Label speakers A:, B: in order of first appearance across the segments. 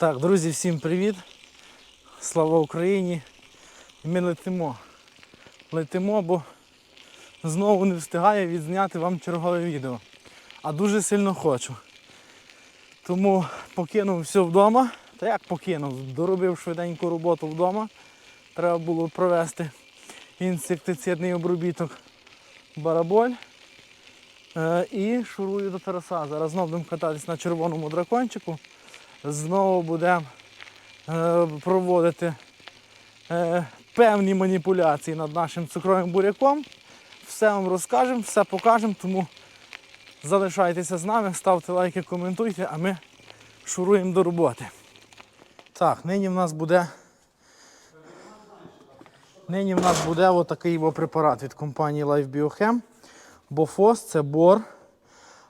A: Так, друзі, всім привіт! Слава Україні! Ми летимо. Летимо, бо знову не встигаю відзняти вам чергове відео. А дуже сильно хочу. Тому покинув все вдома. Та як покинув? Доробив швиденьку роботу вдома. Треба було провести інсектицидний обробіток бараболь. Е, і шурую до Тараса. Зараз знову будемо кататись на червоному дракончику. Знову будемо е, проводити е, певні маніпуляції над нашим цукровим буряком. Все вам розкажемо, все покажемо, тому залишайтеся з нами, ставте лайки, коментуйте, а ми шуруємо до роботи. Так, нині в нас буде. Нині в нас буде отакий во препарат від компанії Life Biochem. Бофос це бор,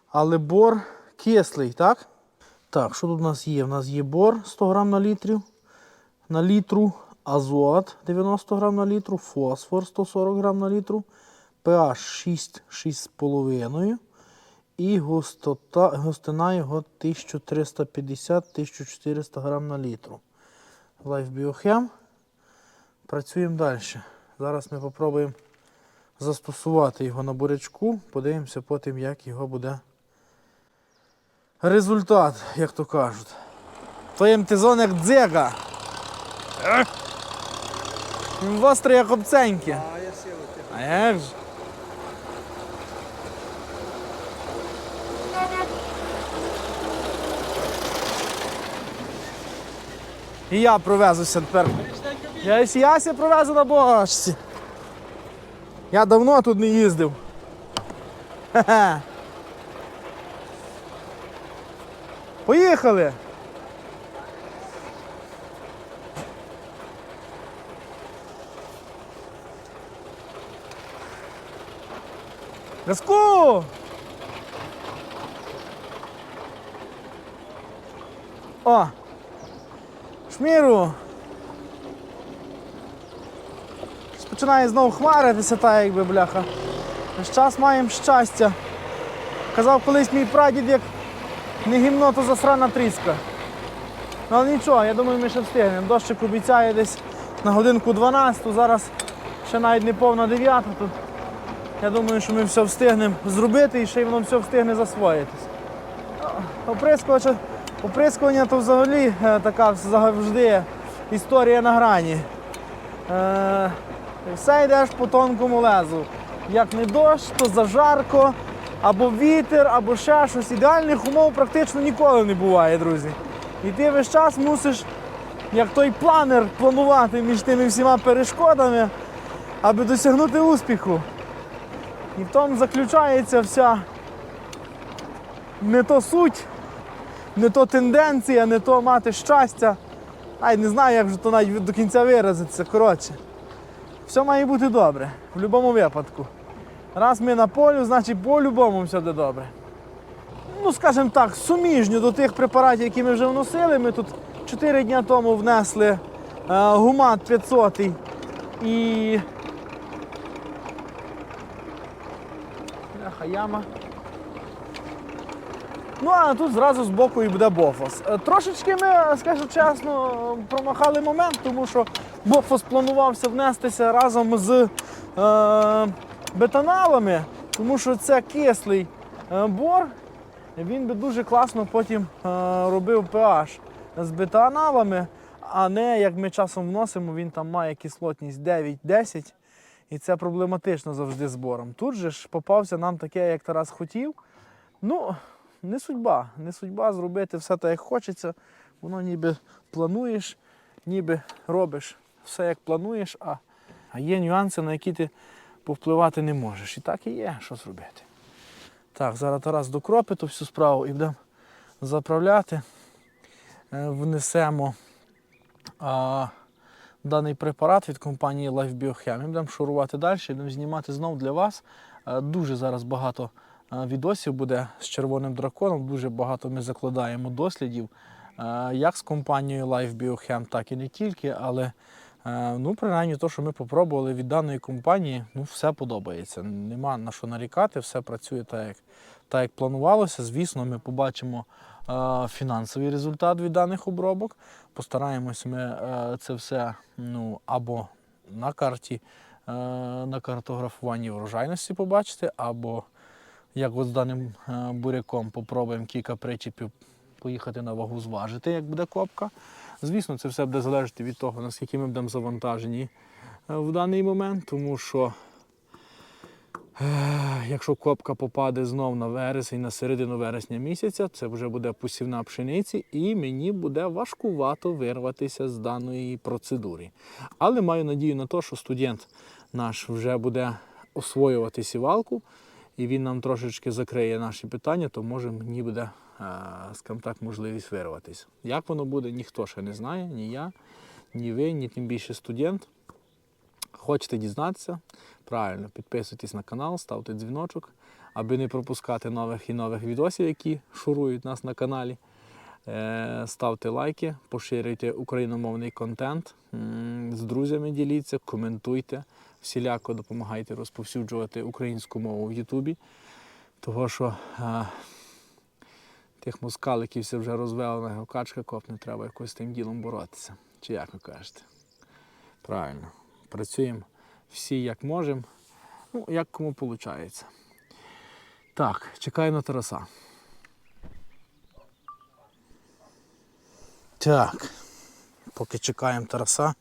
A: але бор кислий, так? Так, що тут у нас є? У нас є бор 100 грам на літрів, на літру, азот 90 грам на літру, фосфор 140 грам на літру, pH 6, 6,5 і густота, густина його 1350-1400 грам на літру. Life Biochem. Працюємо далі. Зараз ми спробуємо застосувати його на бурячку, подивимося потім, як його буде результат, як то кажуть. То МТЗон як дзига. Він Гострий, як обценьки.
B: А
A: як ж? І я провезуся тепер. Я ось яся провезу на бочці. Я давно тут не їздив. Хе-хе. Поїхали! Газку! О! Шміру! Починає знову хмаритися, та якби бляха. Весь час маємо щастя. Казав колись мій прадід, як не гімно, то засрана тріска. Ну, але нічого, я думаю, ми ще встигнемо. Дощик обіцяє десь на годинку 12, зараз ще навіть не повна 9 тут. Я думаю, що ми все встигнемо зробити і ще й воно все встигне засвоїтись. Оприскувача, оприскування то взагалі е, така завжди історія на грані. Е, все йдеш по тонкому лезу. Як не дощ, то зажарко, або вітер, або ще щось. Ідеальних умов практично ніколи не буває, друзі. І ти весь час мусиш, як той планер, планувати між тими всіма перешкодами, аби досягнути успіху. І в тому заключається вся не то суть, не то тенденція, не то мати щастя. Ай, не знаю, як же то навіть до кінця виразиться. Коротше, все має бути добре, в будь-якому випадку. Раз ми на полю, значить по-любому все буде добре. Ну, скажімо так, суміжні до тих препаратів, які ми вже вносили. Ми тут 4 дні тому внесли е, гумат 500 і Бляха, яма. Ну, а тут зразу з боку і буде бофос. Е, Трошечки ми, скажу чесно, промахали момент, тому що бофос планувався внестися разом з е, бетоналами, тому що це кислий е, бор. Він би дуже класно потім е, робив pH з бетоналами, а не як ми часом вносимо, він там має кислотність 9-10. І це проблематично завжди збором. Тут же ж попався нам таке, як Тарас хотів. Ну, не судьба. Не судьба зробити все так, як хочеться. Воно ніби плануєш, ніби робиш все, як плануєш, а є нюанси, на які ти повпливати не можеш. І так і є, що зробити. Так, зараз Тарас докропить ту всю справу і будемо заправляти. Е, Внесемо. А, даний препарат від компанії Life Biochem. Ми будемо шурувати далі, будемо знімати знов для вас. Е, Дуже зараз багато е, відосів буде з червоним драконом. Дуже багато ми закладаємо дослідів, як з компанією Life Biochem, так і не тільки. Але ну, принаймні, то, що ми попробували від даної компанії, ну, все подобається. Нема на що нарікати, все працює так, як, так, як планувалося. Звісно, ми побачимо е, фінансовий результат від даних обробок. Постараємось ми е, це все ну, або на карті, е, на картографуванні врожайності побачити, або як от з даним е, буряком попробуємо кілька причіпів поїхати на вагу зважити, як буде копка. Звісно, це все буде залежати від того, наскільки ми будемо завантажені е, в даний момент, тому що е, якщо копка попаде знов на вересень, на середину вересня місяця, це вже буде посівна пшениці, і мені буде важкувато вирватися з даної процедури. Але маю надію на те, що студент наш вже буде освоювати сівалку, і він нам трошечки закриє наші питання, то може мені буде, е, скажімо так, можливість вирватися. Як воно буде, ніхто ще не знає, ні я, ні ви, ні тим більше студент. Хочете дізнатися? Правильно, підписуйтесь на канал, ставте дзвіночок, аби не пропускати нових і нових відосів, які шурують нас на каналі. Е, Ставте лайки, поширюйте україномовний контент, з друзями діліться, коментуйте, всіляко допомагайте розповсюджувати українську мову в Ютубі. Того що е, тих москаликів все вже розвели на качка копне, треба якось з тим ділом боротися. Чи як ви кажете? Правильно. Працюємо всі як можемо, ну, як кому виходить. Так, чекаю на Тараса. Так, поки чекаємо Тараса,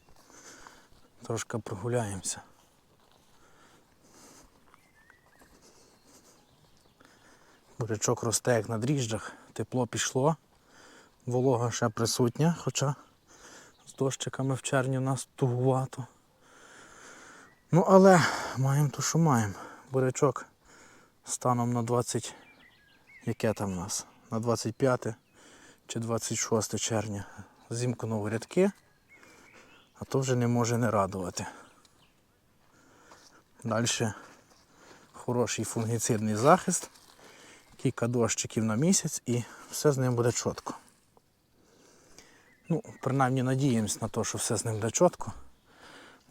A: трошки прогуляємося. Бурячок росте як на дріжджах, тепло пішло, волога ще присутня, хоча з дощиками в червні у нас тугувато. Ну, але маємо то, що маємо. Бурячок станом на 20, яке там у нас? На 25 чи 26 червня зімкнув рядки, а то вже не може не радувати. Далі хороший фунгіцидний захист, кілька дощиків на місяць і все з ним буде чітко. Ну, принаймні надіємось на те, що все з ним буде чітко.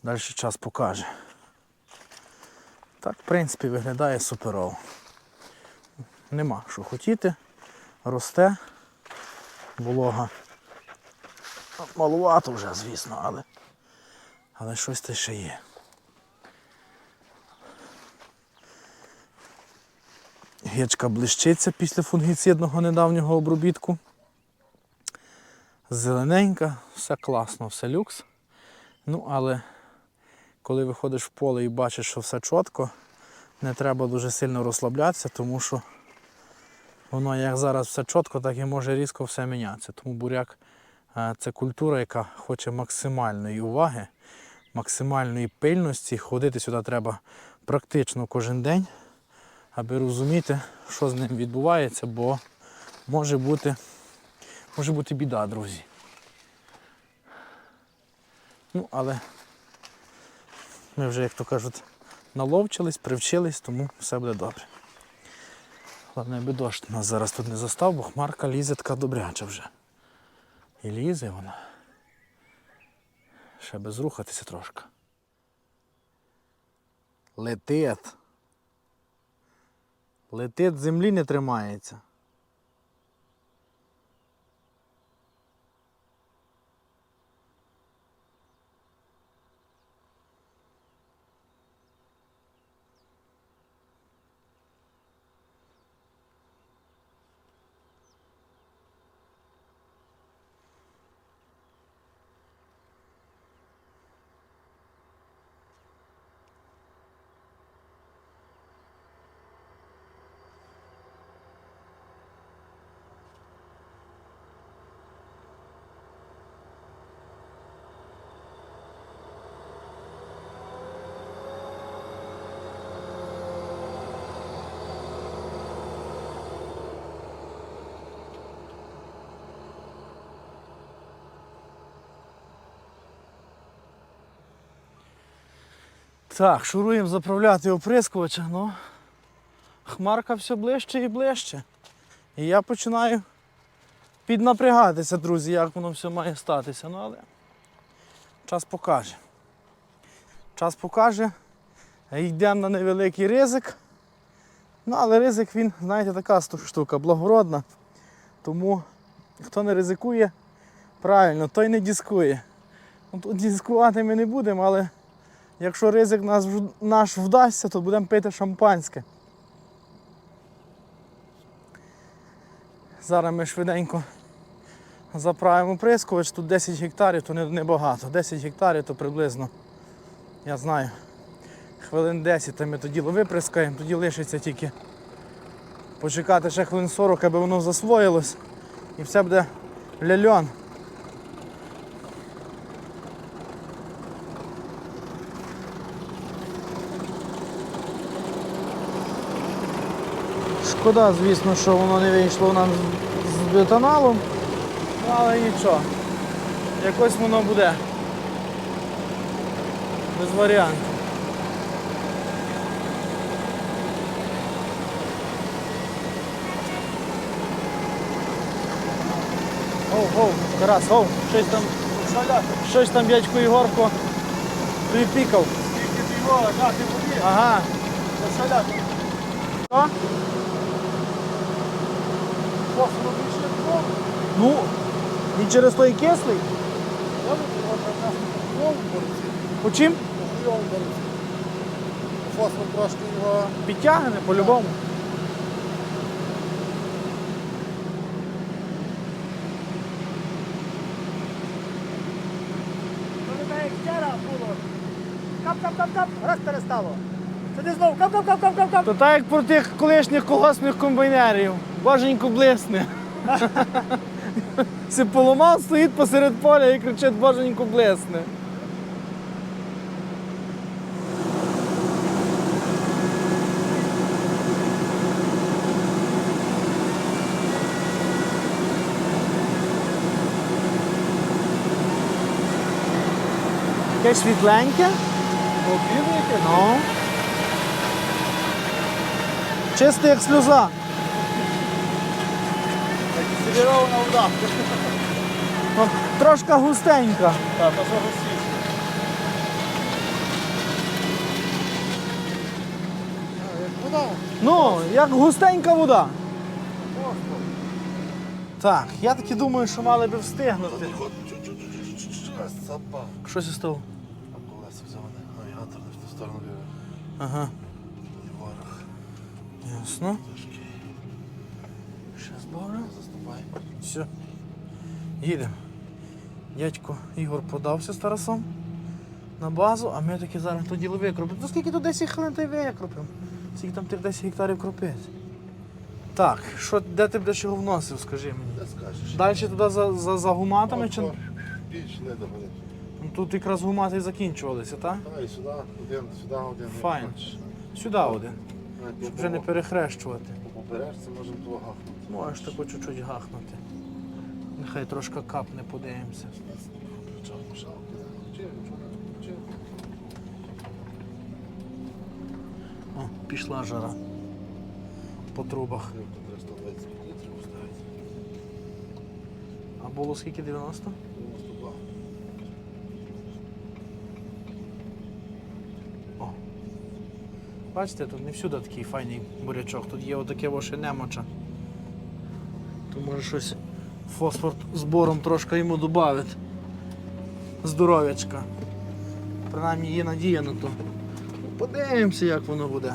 A: Далі час покаже. Так, в принципі, виглядає суперово. Нема що хотіти. Росте. Волога. Малувато вже, звісно, але, але щось те ще є. Гечка блищиться після фунгіцидного недавнього обробітку. Зелененька, все класно, все люкс. Ну, але коли виходиш в поле і бачиш, що все чітко, не треба дуже сильно розслаблятися, тому що воно як зараз все чітко, так і може різко все мінятися. Тому буряк е, це культура, яка хоче максимальної уваги, максимальної пильності. Ходити сюди треба практично кожен день, аби розуміти, що з ним відбувається, бо може бути, може бути біда, друзі. Ну, але ми вже, як то кажуть, наловчились, привчились, тому все буде добре. Головне, аби дощ нас зараз тут не застав, бо хмарка лізе така добряча вже. І лізе вона. Ще би зрухатися трошки. Летить. Летить, землі не тримається. Так, шуруємо заправляти оприскувача, ну хмарка все ближче і ближче. І я починаю піднапрягатися, друзі, як воно все має статися. Ну, але час покаже. Час покаже. Йдемо на невеликий ризик. Ну, але ризик він, знаєте, така штука благородна. Тому хто не ризикує, правильно, той не дискує. Ну, тут дискувати ми не будемо, але якщо ризик наш вдасться, то будемо пити шампанське. Зараз ми швиденько заправимо прискувач. Тут 10 гектарів, то не- небагато. 10 гектарів то приблизно, я знаю, хвилин 10, то ми тоді виприскаємо, тоді лишиться тільки почекати ще хвилин 40, аби воно засвоїлось. І все буде ляльон. Шкода, звісно, що воно не вийшло нам з- бетоналом, ну, але нічого. Якось воно буде. Без варіантів. Оу, оу, Тарас, оу, щось там, щось там дядько Ігорко припікав. Ага. Що? Ну, і через той кислий. По чим?
B: Фосфор трошки його.
A: Підтягне по-любому.
C: Кап-кап-кап-кап, раз перестало. Сюди знову кап-кап-кап-кап-кап.
A: То так як про тих колишніх колгоспних комбайнерів. Боженько блисне. Си поламав, стоїть посеред поля і кричить Боженько блисне. Яке світленьке. Ну. Чисте як сльоза.
B: Сидірована вода.
A: Трошка густенька.
B: Так, то що гостіше. Як вода.
A: Ну, як густенька вода. Так, я таки думаю, що мали би встигнути. Щось із того.
B: А колеса взяли. Навігатор в ту сторону вів.
A: Ага,
B: Ворог.
A: ясно.
B: Заступай.
A: Все. Їдемо. Дядько Ігор подався з Тарасом на базу, а ми таки зараз то діло викропимо. Ну скільки тут 10 хвилин та й викропимо? Скільки там тих 10 гектарів кропить? Так, що, де ти будеш його вносив, скажи мені?
B: Де скажеш?
A: Далі туди за, за, за гуматами чи.
B: Більше не доходить.
A: Ну, Тут якраз гумати і закінчувалися, так?
B: Та і сюди, один, сюди, один.
A: Файн. Сюди один. Щоб вже не перехрещувати.
B: По побережці можемо того гахнути.
A: Можеш тако чуть-чуть гахнути. Нехай трошки капне, подивимося. О, пішла жара. По трубах.
B: Гривку 320 літрів.
A: А було скільки 90?
B: 92.
A: О. Бачите, тут не всюди такий файний бурячок. Тут є отаке ваше немоча. То може щось фосфор збором трошки йому додати. Здоров'ячка. Принаймні є надія на то. Подивимося, як воно буде.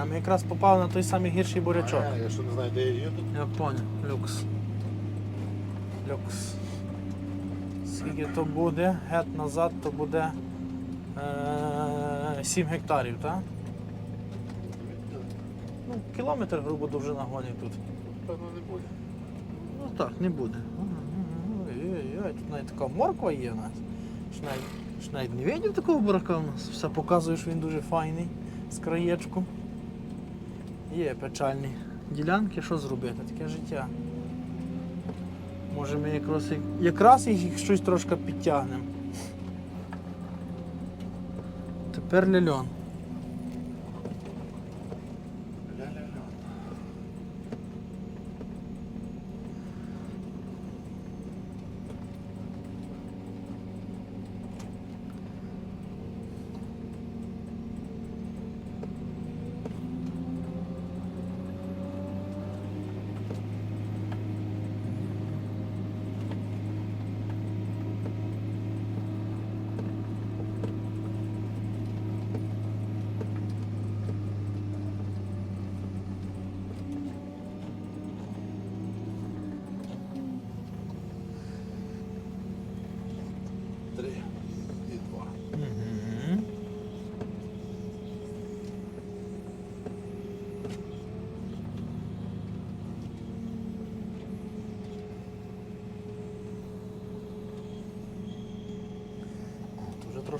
A: А, ми якраз попали на той самий гірший бурячок.
B: А, Я що не знаю, де я їду.
A: Я понял, люкс. Люкс. Скільки то буде? Гет назад то буде 7 гектарів, так? Ну, кілометр, грубо довжина гоні тут.
B: Певно не буде.
A: Ну так, не буде. Ой-ой-ой, тут навіть така морква є у нас. Ж навіть не видів такого бурака у нас. Все показує, що він дуже файний з краєчку. Є печальні ділянки, що зробити? Таке життя. Може ми якраз, якраз їх щось трошки підтягнемо. Тепер ляльон.
B: Ля-ля-ля.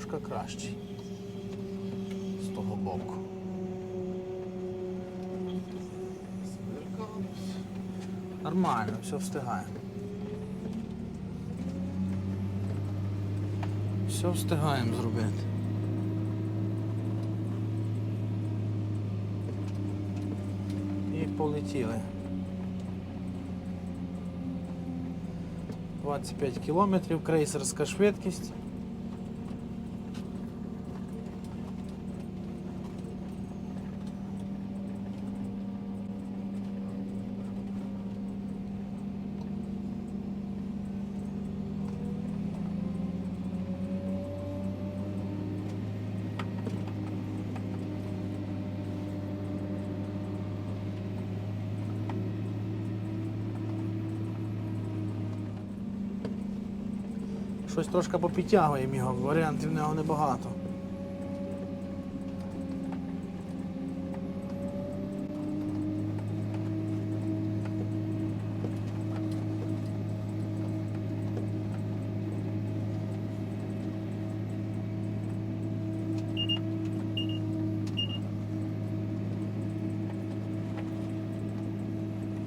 A: Трошки кращий. З того боку. Нормально, все встигаємо. Все встигаємо зробити. І полетіли. 25 кілометрів, крейсерська швидкість. Щось трошки попідтягуємо його, варіантів в нього небагато.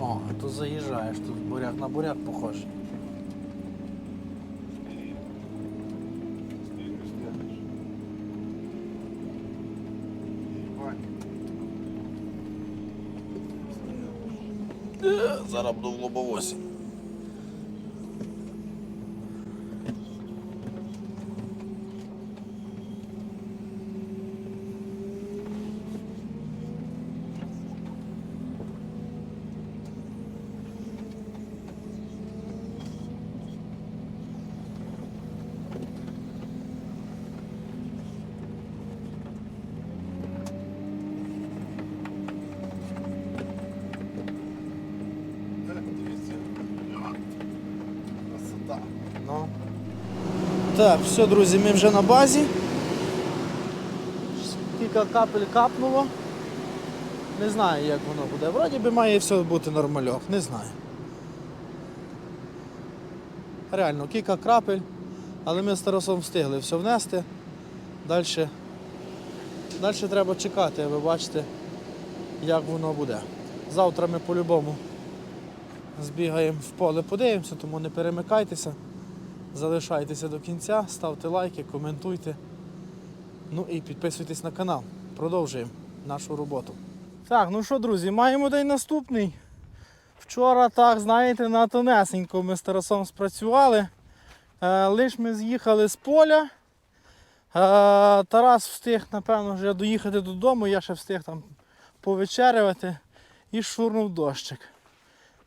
A: О, а тут заїжджаєш, тут буряк на буряк похожий. Зараз буду в лобовосі. Ну. Так, все, друзі, ми вже на базі. Кілька капель капнуло. Не знаю, як воно буде. Вроді би має все бути нормальок, не знаю. Реально, кілька крапель, але ми з Тарасом встигли все внести. Далі, далі треба чекати, ви бачите, як воно буде. Завтра ми по-любому збігаємо в поле, подивимося, тому не перемикайтеся. Залишайтеся до кінця, ставте лайки, коментуйте. Ну і підписуйтесь на канал. Продовжуємо нашу роботу. Так, ну що, друзі, маємо день наступний. Вчора, так, знаєте, на тонесенько ми з Тарасом спрацювали. Е, лиш ми з'їхали з поля. Е, Тарас встиг, напевно, вже доїхати додому, я ще встиг там повечерювати і шурнув дощик.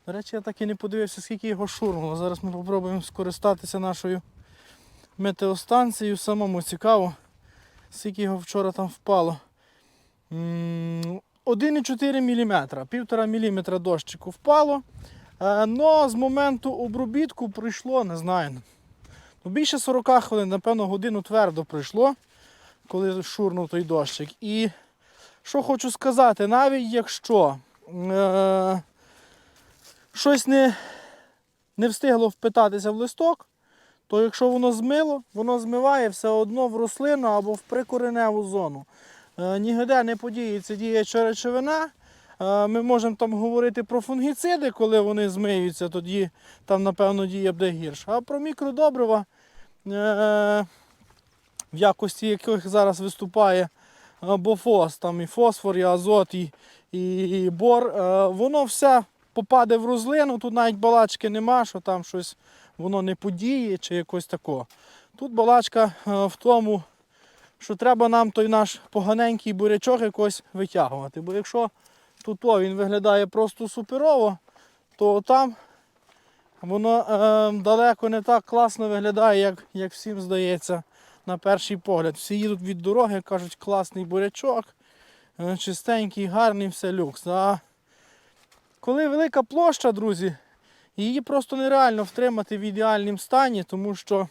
A: До речі, я так і не подивився, скільки його шурнуло. Зараз ми спробуємо скористатися нашою метеостанцією. Самому цікаво, скільки його вчора там впало. 1,4 мм, 1,5 мм дощику впало. Е, Но з моменту обробітку пройшло, не знаю. Ну, більше 40 хвилин, напевно, годину твердо пройшло, коли шурнув той дощик. І що хочу сказати, навіть якщо. Е- щось не, не встигло впитатися в листок, то якщо воно змило, воно змиває все одно в рослину або в прикореневу зону. Е, Нігде не подіється діяча речовина. Е, Ми можемо там говорити про фунгіциди, коли вони змиються, тоді там, напевно, дія буде гірша. А про мікродобрива, е, в якості яких зараз виступає е, бофос, там і фосфор, і азот, і, і, і бор, воно все попаде в розлину, тут навіть балачки нема, що там щось воно не подіє чи якось тако. Тут балачка е, в тому, що треба нам той наш поганенький бурячок якось витягувати. Бо якщо тут о, він виглядає просто суперово, то там воно е, далеко не так класно виглядає, як, як всім здається на перший погляд. Всі їдуть від дороги, кажуть, класний бурячок, е, чистенький, гарний, все люкс. А коли велика площа, друзі, її просто нереально втримати в ідеальному стані, тому що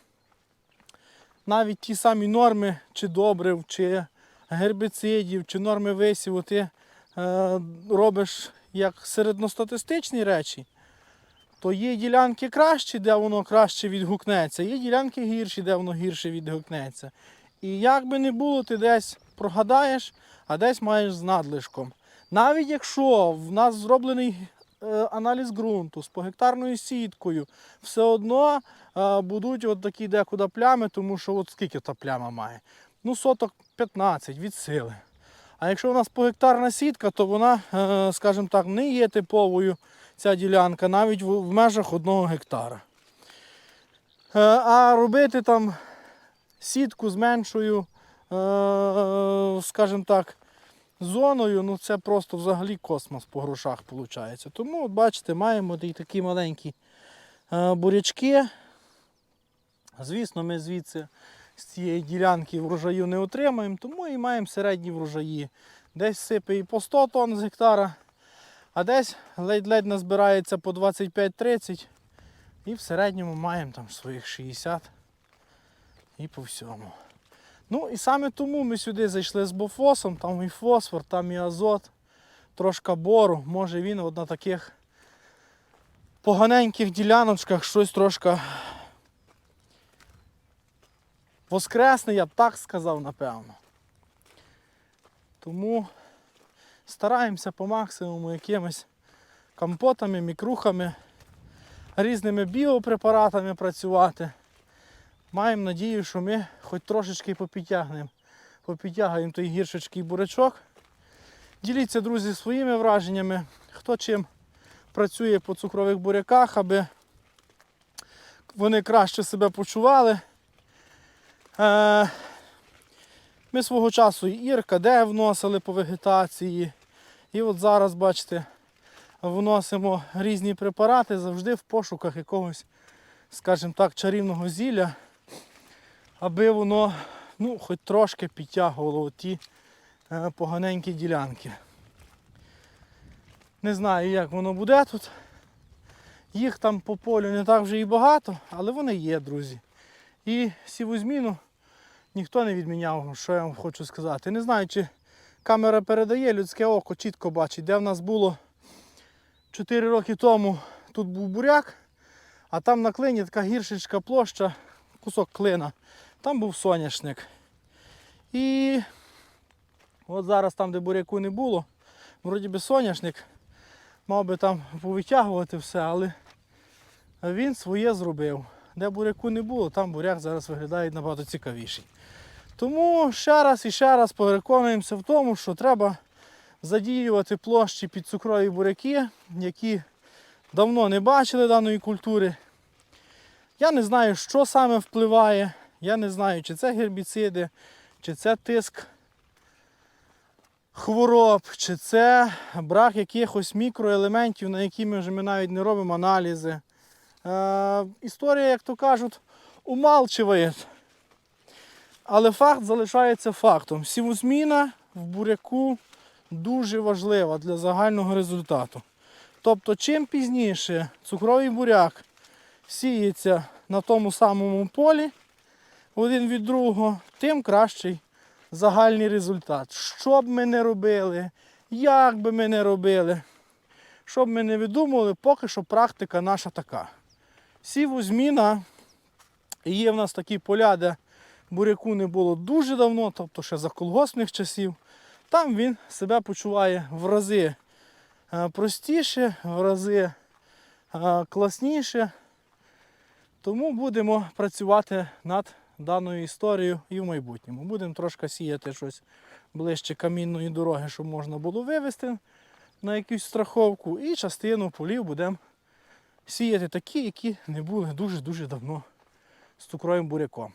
A: навіть ті самі норми чи добрив, чи гербіцидів, чи норми висіву ти е, робиш як середньостатистичні речі, то є ділянки кращі, де воно краще відгукнеться, є ділянки гірші, де воно гірше відгукнеться. І як би не було, ти десь прогадаєш, а десь маєш з надлишком. Навіть якщо в нас зроблений е, аналіз ґрунту з погектарною сіткою, все одно е, будуть от такі декуди плями, тому що от скільки та пляма має? Ну, соток 15 від сили. А якщо у нас погектарна сітка, то вона, е, скажімо так, не є типовою ця ділянка навіть в, межах одного гектара. А робити там сітку з меншою, скажімо так, зоною, ну це просто взагалі космос по грошах виходить. Тому, от бачите, маємо і такі маленькі е, бурячки. Звісно, ми звідси з цієї ділянки врожаю не отримаємо, тому і маємо середні врожаї. Десь сипе і по 100 тонн з гектара, а десь ледь-ледь назбирається по 25-30. І в середньому маємо там своїх 60 і по всьому. Ну і саме тому ми сюди зайшли з бофосом, там і фосфор, там і азот, трошки бору. Може він от на таких поганеньких діляночках щось трошки воскресне, я б так сказав, напевно. Тому стараємося по максимуму якимись компотами, мікрухами, різними біопрепаратами працювати. Маємо надію, що ми хоч трошечки попідтягнемо, попідтягаємо той гіршечкий бурячок. Діліться, друзі, своїми враженнями, хто чим працює по цукрових буряках, аби вони краще себе почували. Е, Ми свого часу і Ірка, де вносили по вегетації. І от зараз, бачите, вносимо різні препарати завжди в пошуках якогось, скажімо так, чарівного зілля, аби воно ну, хоч трошки підтягувало ті е, поганенькі ділянки. Не знаю, як воно буде тут. Їх там по полю не так вже і багато, але вони є, друзі. І сіву зміну ніхто не відміняв, що я вам хочу сказати. Не знаю, чи камера передає, людське око чітко бачить, де в нас було 4 роки тому тут був буряк, а там на клині така гіршечка площа, кусок клина. Там був соняшник. І от зараз там, де буряку не було, вроді би соняшник, мав би там повитягувати все, але він своє зробив. Де буряку не було, там буряк зараз виглядає набагато цікавіший. Тому ще раз і ще раз переконуємося в тому, що треба задіювати площі під цукрові буряки, які давно не бачили даної культури. Я не знаю, що саме впливає. Я не знаю, чи це гербіциди, чи це тиск хвороб, чи це брак якихось мікроелементів, на які ми вже ми навіть не робимо аналізи. Е, історія, як то кажуть, умалчує. Але факт залишається фактом. Сівозміна в буряку дуже важлива для загального результату. Тобто, чим пізніше цукровий буряк сіється на тому самому полі один від другого, тим кращий загальний результат. Що б ми не робили, як би ми не робили, що б ми не видумували, поки що практика наша така. Сівозміна, є в нас такі поля, де буряку не було дуже давно, тобто ще за колгоспних часів. Там він себе почуває в рази е, простіше, в рази е, класніше. Тому будемо працювати над даною історією і в майбутньому. Будемо трошки сіяти щось ближче камінної дороги, щоб можна було вивезти на якусь страховку. І частину полів будемо сіяти такі, які не були дуже-дуже давно з цукровим буряком.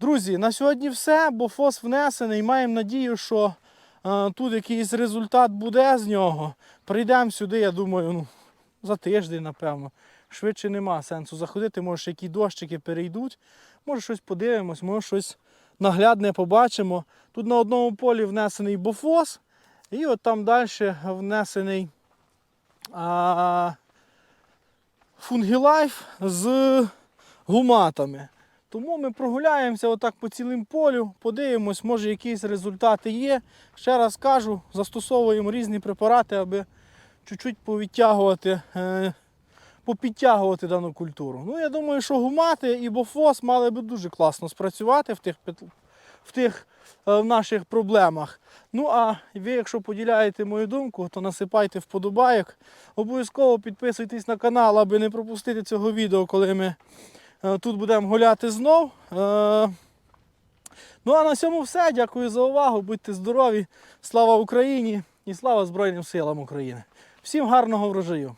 A: Друзі, на сьогодні все, бо фос внесений. Маємо надію, що е, тут якийсь результат буде з нього. Прийдемо сюди, я думаю, ну, за тиждень, напевно. Швидше нема сенсу заходити, може які дощики перейдуть, може щось подивимось, може щось наглядне побачимо. Тут на одному полі внесений бофос, і от там далі внесений фунгілайф з гуматами. Тому ми прогуляємося отак по цілим полю, подивимось, може якісь результати є. Ще раз кажу, застосовуємо різні препарати, аби чуть-чуть повідтягувати, е, попідтягувати дану культуру. Ну, я думаю, що гумати і бофос мали би дуже класно спрацювати в тих, в тих е, в наших проблемах. Ну а ви, якщо поділяєте мою думку, то насипайте вподобайок. Обов'язково підписуйтесь на канал, аби не пропустити цього відео, коли ми е, тут будемо гуляти знов. Е, Ну а на цьому все. Дякую за увагу. Будьте здорові. Слава Україні і слава Збройним силам України. Всім гарного врожаю!